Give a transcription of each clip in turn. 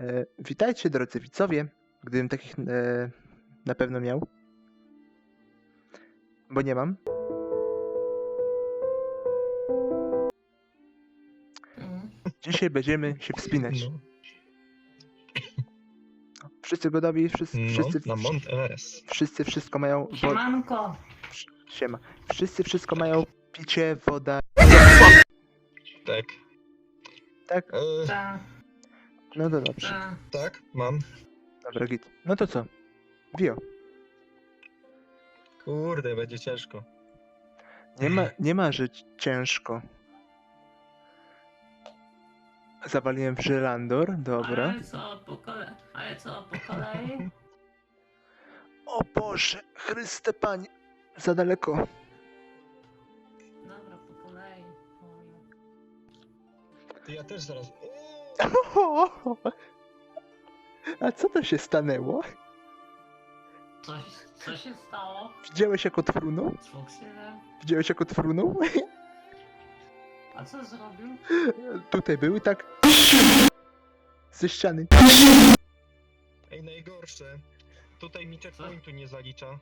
E, witajcie drodzy widzowie, gdybym takich e, na pewno miał. Bo nie mam. Dzisiaj będziemy się wspinać. No, Wszyscy gotowi, wszyscy, no, wszyscy, na Mount Everest. wszyscy wszystko mają. Wo- Siemanko! siema. Wszyscy wszystko mają. Picie, woda. Tak. Tak? E, Ta, No to dobrze. ta. tak, mam. Dobra, git. No to co? Wio. Kurde, będzie ciężko. Nie ma, nie ma, że ci- ciężko. Zawaliłem w Żelandor, dobra. Ale co po kolei? Ale co po kolei? O Boże, Chryste Panie. Za daleko. Dobra, po kolei. Ty ja też zaraz. A co to się stanęło? Coś, co się stało Widziałeś jak odfrunął? Widziałeś jak odfrunął? A co zrobił? Tutaj były tak... Ze ściany. Ej, najgorsze. Tutaj mi checkpointu nie zalicza.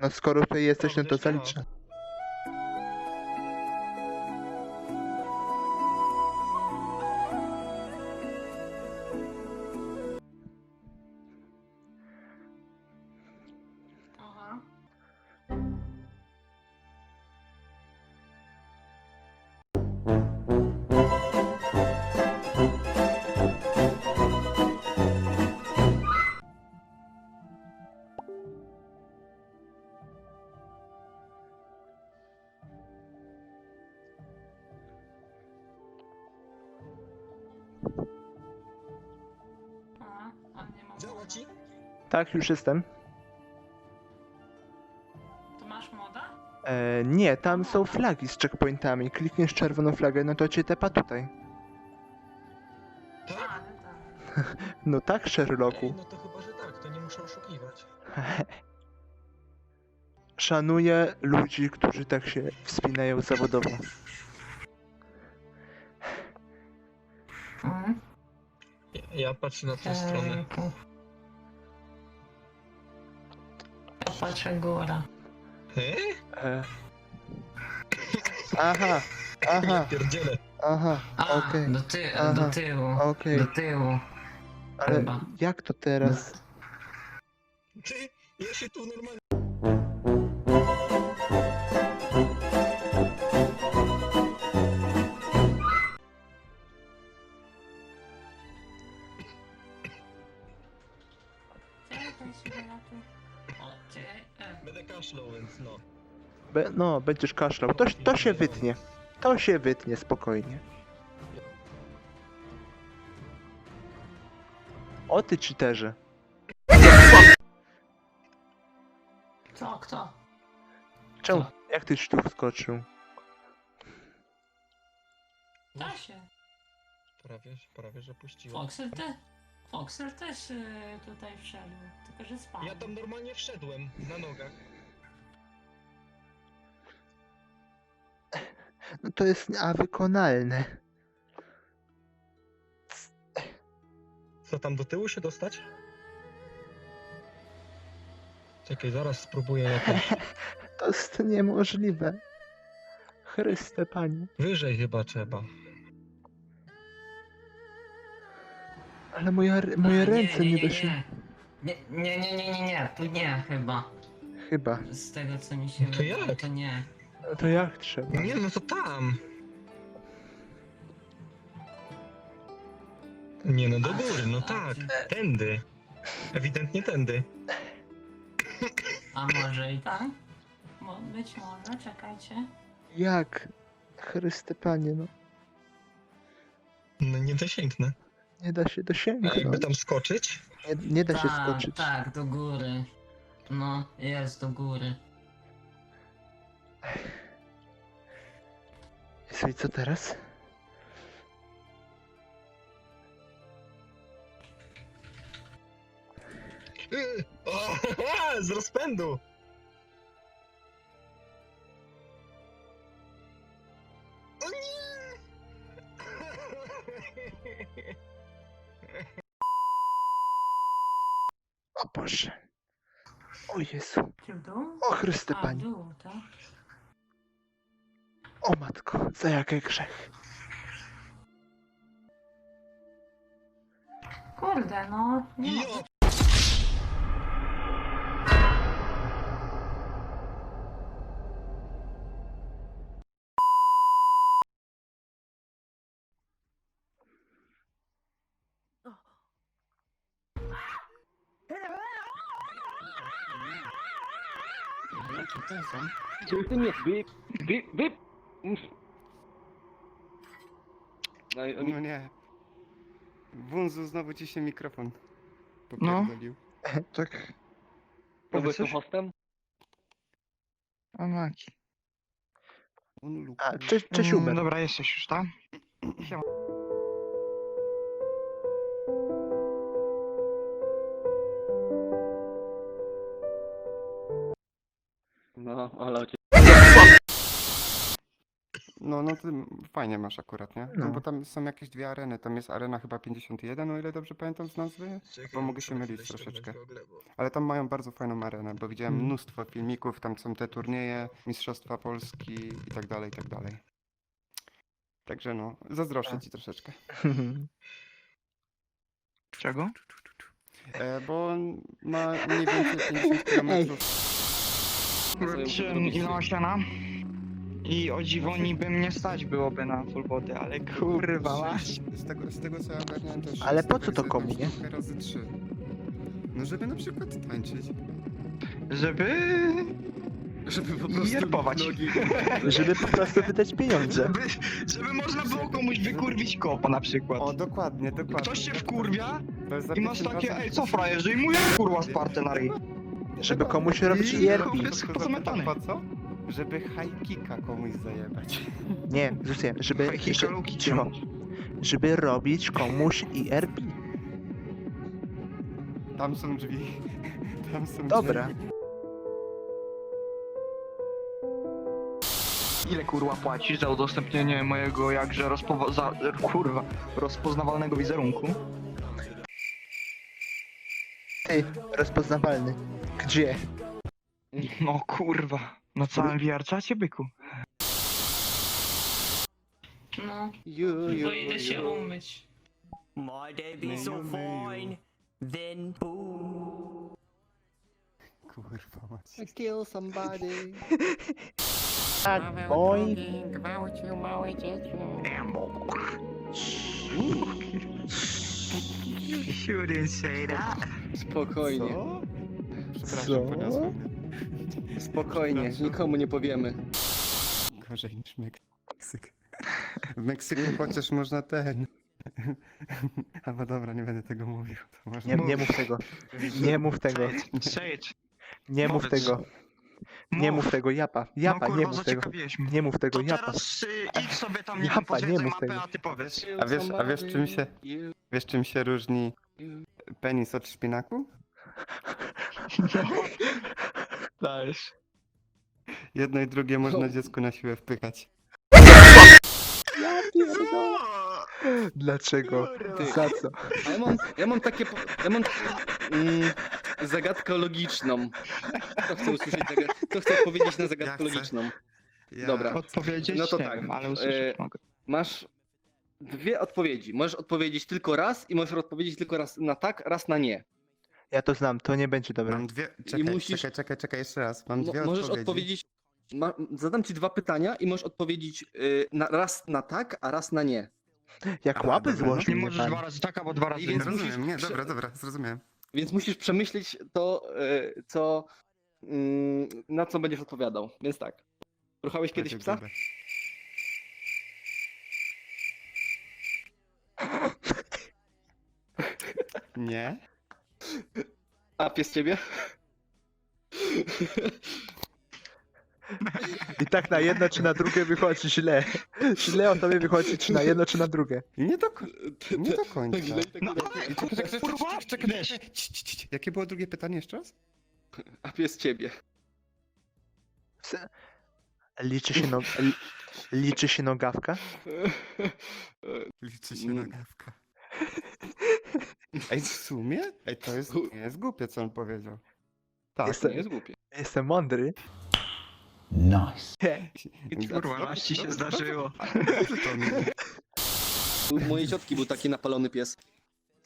No skoro tutaj jesteś, no to zalicza. A, on nie Działa ci? Tak, już jestem. To masz moda? E, nie, tam są flagi z checkpointami. Klikniesz czerwoną flagę, no to cię tepa tutaj. A, Tak? no tak. No tak, Ej, Sherlocku. no to chyba, że tak, to nie muszę oszukiwać. Szanuję ludzi, którzy tak się wspinają zawodowo. Mhm. Ja, ja patrzę na tę stronę. Ejku. Ja patrzę góra. He? E... Aha, Ja aha, pierdzielę. aha, A, okej, do, ty, Aha. do tyłu. okej. Do tyłu. Ale chyba. jak to teraz? Ty, ja się tu normalnie... No. Be, no, będziesz kaszlał. To, to się wytnie. To się wytnie, spokojnie. O ty cheaterze. Co, kto? Czemu? Co? Jak tyś tu wskoczył? Da się. Prawie, prawie, że puściłem. Foxer te... Foxer też y, tutaj wszedł, tylko że spadł. Ja tam normalnie wszedłem, na nogach. No to jest a wykonalne. Co tam do tyłu się dostać? Czekaj, zaraz spróbuję jakoś To jest niemożliwe. Chryste panie. wyżej chyba trzeba. Ale moja, r- moje ręce nie, nie, się. Nie, nie, nie, nie, nie, nie, tu nie chyba. Chyba. Z tego co mi się No to wydaje, jak? to nie. No to jak trzeba? Nie, no to tam. Nie no, do góry, no tak. Tędy. Ewidentnie tędy. A może i tak? Mo, być może, czekajcie. Jak? Chryste panie, no. No nie dosięgnę. Nie da się A jakby dosięgnąć. tam skoczyć? Nie, nie da się tak, skoczyć. tak, do góry. No, jest do góry. Jezu, i co teraz? Yy, o, z rozpędu! O nie! O Boże. O Jezu. O Chryste A, Pani. Tak. O Matko, za jakie grzech. Kurde, no. Nie ma. Mogę. Tylko nie byp, byp, byp. No, i oni, No nie. Wunzu znowu ci się mikrofon No. popierdolił. Tak. to Powiedz coś? hostem? A Maki. On. A, cześć, cześć Mm, Uber. Dobra, jesteś już, tak? Siema. No, ale cię... No, no ty fajnie masz akurat, nie? No. No. bo tam są jakieś dwie areny. Tam jest arena chyba 51, o ile dobrze pamiętam z nazwy. Czekaj, Bo mogę muszę się mylić chwilę ściągnąć troszeczkę. gogle, bo- Ale tam mają bardzo fajną arenę, bo widziałem Mm. mnóstwo filmików, tam są te turnieje, Mistrzostwa Polski i tak dalej, i tak dalej. Także no, zazdroszczę A. ci troszeczkę. Czego? E, bo on ma mniej więcej 50 km. Wróciłem ile ma siana. I o dziwo niby mnie stać byłoby na full body, ale kurwa mać. Z tego, z tego co ja ogarniałem też. Ale po co to komu, nie? razy trzy. No żeby na przykład tańczyć. Żeby... Żeby po Jerpować. Żeby po prostu wydać pieniądze. Żeby, żeby można było komuś wykurwić kopa na przykład. O, dokładnie, dokładnie. Ktoś się wkurwia i masz takie, ej co frajerze i mu ja kurwa sparte na ryj. Żeby komuś robić I- ERP. To jest Tylko pozamiatane. zapytam, Po co? Żeby high kicka komuś zajebać. Nie, Zusie, żeby... Fajki że- kaluki Cicho. Żeby robić komuś ERP. Tam są drzwi. Tam są drzwi. Dobra. Ile kurwa płacisz za udostępnienie mojego jakże rozpowa- za, kurwa, rozpoznawalnego wizerunku? Ty, rozpoznawalny. Gdzie? No kurwa, na całym wiarczacie byku. No, ju, to idę się ju. umyć. My day be Myju, so fine, then boom. Kurwa mać. Kill somebody. Tak, boy. Shouldn't say that. Spokojnie, Co? Przepraszam, Co? poniosłem. spokojnie, Przepraszam. nikomu nie powiemy. Gorzej niż Meksyk. W Meksyku chociaż można ten. Albo dobra, nie będę tego mówił. To można Nie, nie mów tego. Nie mów tego. It. Nie mów Powiedz. tego. Nie mów tego, japa. Japa, no, nie kurwa, mów tego. zaciekawiłeś mnie. Nie mów tego, To japa. teraz y, idź sobie tam, nie Japa, wiem, nie mów mapę, tego. a ty powiedz. A wiesz, a wiesz czym się, wiesz czym się różni penis od szpinaku? Dajesz. Jedno i drugie można dziecku na siłę wpychać. Dlaczego? Ty. Za co? A ja mam, ja mam takie, po- ja mam mm, zagadkę logiczną. Kto chce usłyszeć zagadkę? Kto chce odpowiedzieć na zagadkę chcę. logiczną? Ja... Dobra. Odpowiedzieć No to nie tak, wiem, ale usłyszeć e, mogę. Masz dwie odpowiedzi. Możesz odpowiedzieć tylko raz i możesz odpowiedzieć tylko raz na tak, raz na nie. Ja to znam, to nie będzie dobre. Mam dwie. Czekaj, musisz- czekaj, czekaj, czekaj, jeszcze raz. Mam Mo- dwie możesz odpowiedzi. odpowiedzieć. Ma, zadam ci dwa pytania i możesz odpowiedzieć y, na, raz na tak, a raz na nie. Jak Aha, łapy dobra, złożył Nie mnie możesz pan. dwa razy tak, albo dwa razy I nie. więc Rozumiem, nie, musisz- dobra, dobra, zrozumiałem. Więc musisz przemyśleć to, y, co. mm, na co będziesz odpowiadał. Więc tak. Ruchałeś kiedyś psa? Nie? A pies ciebie? I tak na jedno czy na drugie wychodzi źle. Źle o tobie wychodzi czy na jedno czy na drugie. Nie do, nie do końca. Tak tak No ale kurwa, wiesz. Jakie było drugie pytanie jeszcze raz? A pies ciebie. Liczy się, no... li- Liczy się nogawka? Liczy się nogawka. Ej, w sumie? Ej, to jest, nie jest głupie, co on powiedział. Tak. To Jestem, nie jest głupie. jestem mądry. I kurwa, aż ci się zdarzyło. To mi- U mojej ciotki był taki napalony pies.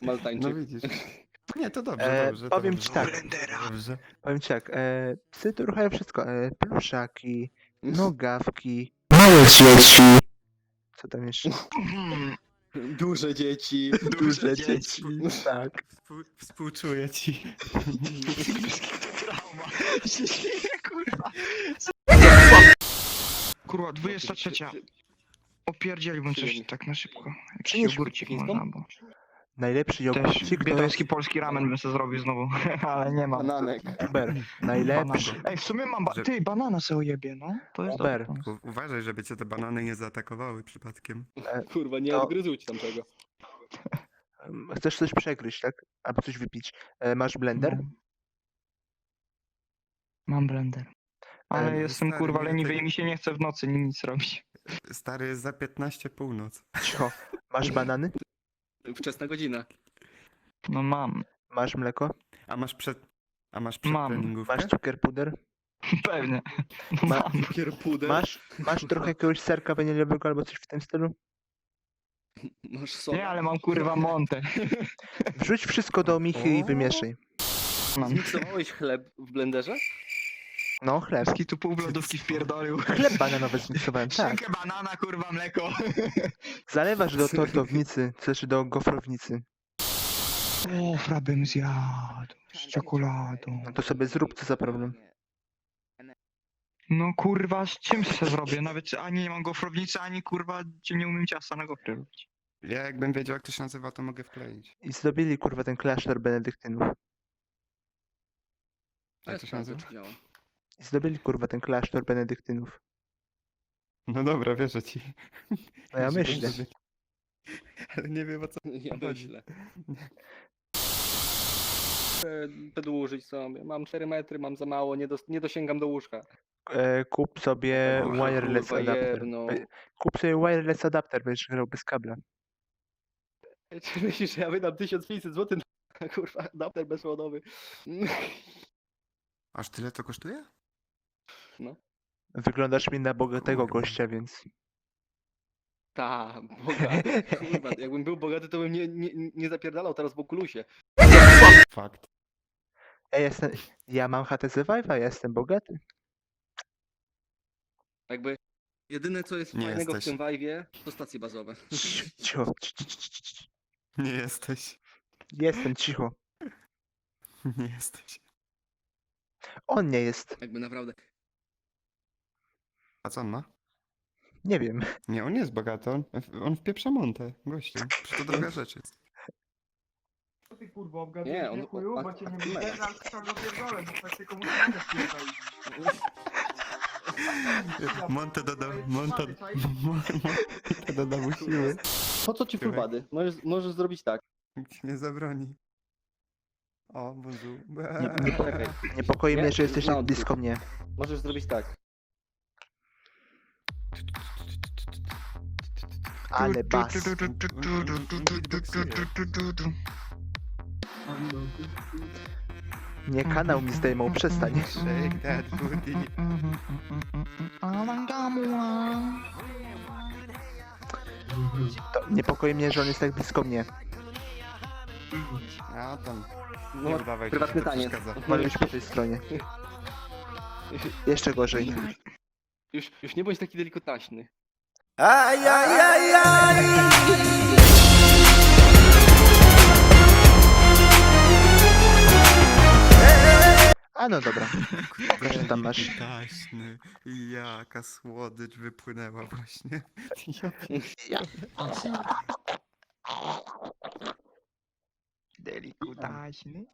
No Maltańczyk. widzisz. Nie, to dobrze, E, dobrze. to powiem dobrze. ci tak. Dobrze. Powiem ci tak, e, psy tu ruchają wszystko. E, pluszaki, Mm. nogawki. Co tam jeszcze? Duże dzieci. Duże dzieci. Tak. Współ- Współczuję ci. Trauma. Kurwa. Kurwa, 23. Opierdzieliłbym coś tak na szybko. Jakiś chińską? można, bo... Najlepszy Też jogurcik to jest polski ramen bym sobie zrobił znowu, ale nie mam. Bananek. Uber. Najlepszy. Ej, w sumie mam ba- Że- Ty, banana sobie ojebie, no. To jest Super. dobre pomysł. U- Uważaj, żeby cię te banany nie zaatakowały przypadkiem. Kurwa, nie To- odgryzł ci tamtego. Em, Chcesz coś przegryźć, tak? Albo coś wypić. E, masz blender? No. Mam blender. Ale Ale jestem stary, kurwa nie leniwy tego- i mi się nie chce w nocy nic robić. Stary jest za 15 północ. Cicho. Masz banany? Wczesna godzina. No mam. Masz mleko? A masz przed... A masz przed Mam. treningówkę? Masz cukier puder? Pewnie. Ma- Mam. Cukier puder. Masz, masz trochę jakiegoś serka waniliowego albo coś w tym stylu? Masz soda. Nie, ale mam kurwa montę. Wrzuć wszystko do michy i wymieszaj. Mam. Zmiksowałeś chleb w blenderze? No, chleb. Ski tu pół lodówki wpierdolił. Chleb bananowy zmiksowałem, tak. Szynkę banana, kurwa, mleko. Zalewasz do tortownicy, znaczy do gofrownicy. O, frabym zjadł. Z czekoladą. No to sobie zrób, co za problem. No kurwa, z czym się zrobię? Nawet ani nie mam gofrownicy, ani kurwa cię nie umiem ciasta na gofry robić. Ja jakbym wiedział jak to się nazywa, to mogę wkleić. I zdobili kurwa ten klasztor benedyktynów. Jak to się nazywa? Działa. I zdobili kurwa ten klasztor benedyktynów. No dobra, wierzę ci. No ja myślę. Ale nie wiem o co Ja chodzi. myślę. E, Przedłużyć sobie. Mam 4 metry, mam za mało, nie, dos- nie dosięgam do łóżka. E, kup sobie Kurwa, wireless kurwa, adapter. jedno. Kup sobie wireless adapter, będziesz grał bez kabla. Czy myślisz, że ja wydam 1500 zł na kurwa adapter bezwodowy? Aż tyle to kosztuje? Wyglądasz mi na bogatego gościa, więc... Ta, bogaty. Kurwa, jakbym był bogaty, to bym nie, nie, nie zapierdalał teraz w okulusie. Fakt. Ja jestem... Ja mam HTC Vive, a ja jestem bogaty. Jakby jedyne co jest Nie fajnego jesteś. w tym vibe'ie, to stacje bazowe. Cicho, cicho, ci- ci- ci- ci- ci. Nie jesteś. Jestem cicho. Nie jesteś. On nie jest. Jakby naprawdę. A co on ma? Nie wiem. Nie, on jest bogaty, on, on wpieprza montę, gościu. Przecież to droga rzecz jest. Ty kurwa, obgadujesz Nie, nie, on- chuju, on- bo cię nie on- widzę, mega. ale to go pierdolę, bo tak tylko spierdolić. Montę dodał, montę, montę dodał mu siły. Po co ci fullbady? Możesz, możesz zrobić tak. Nikt ci nie zabroni. O, bonjour. Nie, nie, po, Czekaj. niepokoi Nie? mnie, że jesteś Na tak blisko mnie. Możesz zrobić tak. Ale bas. Nie kanał mi zdejmą, przestań. Shake that booty. To niepokoi mnie, że on jest tak blisko mnie. A tam. No, Nie udawaj, że prywatny ci to taniec. przeszkadza. Być po tej stronie. Jeszcze gorzej. Już, już nie bądź taki delikatnaśny. A no dobra. Proszę tam masz. Taśny. Jaka słodycz wypłynęła właśnie. Delikutaśny.